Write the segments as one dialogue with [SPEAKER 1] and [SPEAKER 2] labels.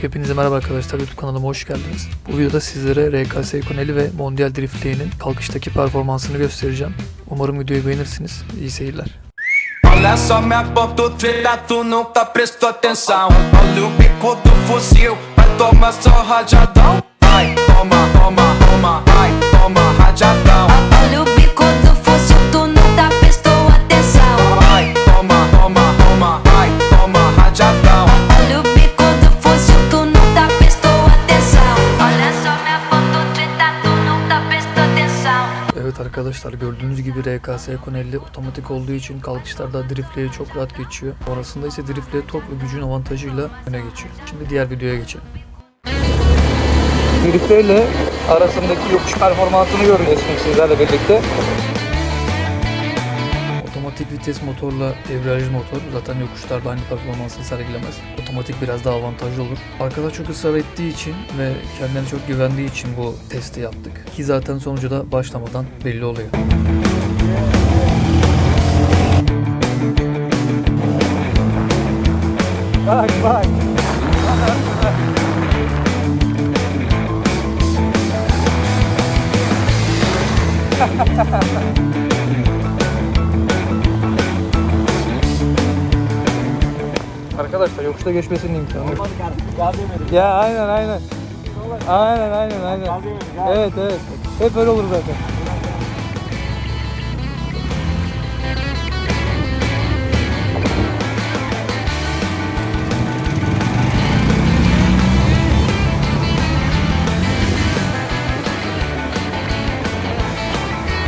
[SPEAKER 1] Hepinize merhaba arkadaşlar YouTube kanalıma hoş geldiniz. Bu videoda sizlere RKS Koneli ve Mondial Drift Lay'nin kalkıştaki performansını göstereceğim. Umarım videoyu beğenirsiniz. İyi seyirler.
[SPEAKER 2] Olha só minha treta, tu nunca prestou atenção. Olha o bico do fuzil, vai tomar só rajadão.
[SPEAKER 1] Arkadaşlar gördüğünüz gibi RKS Koneli otomatik olduğu için kalkışlarda Drift Lay'i çok rahat geçiyor. Sonrasında ise Drift Lay top ve gücün avantajıyla öne geçiyor. Şimdi diğer videoya geçelim. Drift Lay ile arasındaki yokuş performansını göreceğiz şimdi sizlerle birlikte. Otomatik vites motorla debriyajlı motor zaten yokuşlarda aynı performansı sergilemez. Otomatik biraz daha avantajlı olur. Arkadaş çok ısrar ettiği için ve kendine çok güvendiği için bu testi yaptık. Ki zaten sonucu da başlamadan belli oluyor. Bak bak. Arkadaşlar yokuşta geçmesinin imkanı yok. Ya aynen aynen. Aynen aynen aynen. Evet evet. Hep öyle olur zaten.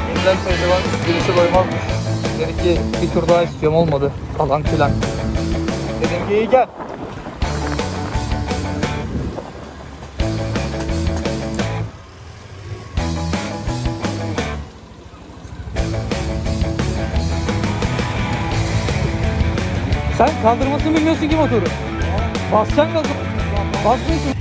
[SPEAKER 1] Yeniden pehlivan birisi doymazmış. Dedi ki bir tur daha istiyorum olmadı falan filan. Dedim ki iyi gel. Sen kaldırmasını bilmiyorsun ki motoru. Basacaksın gazı. Basmıyorsun.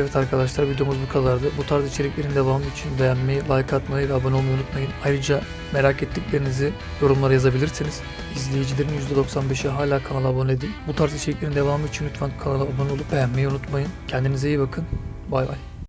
[SPEAKER 1] Evet arkadaşlar videomuz bu kadardı. Bu tarz içeriklerin devamı için beğenmeyi, like atmayı ve abone olmayı unutmayın. Ayrıca merak ettiklerinizi yorumlara yazabilirsiniz. İzleyicilerin %95'i hala kanala abone değil. Bu tarz içeriklerin devamı için lütfen kanala abone olup beğenmeyi unutmayın. Kendinize iyi bakın. Bay bay.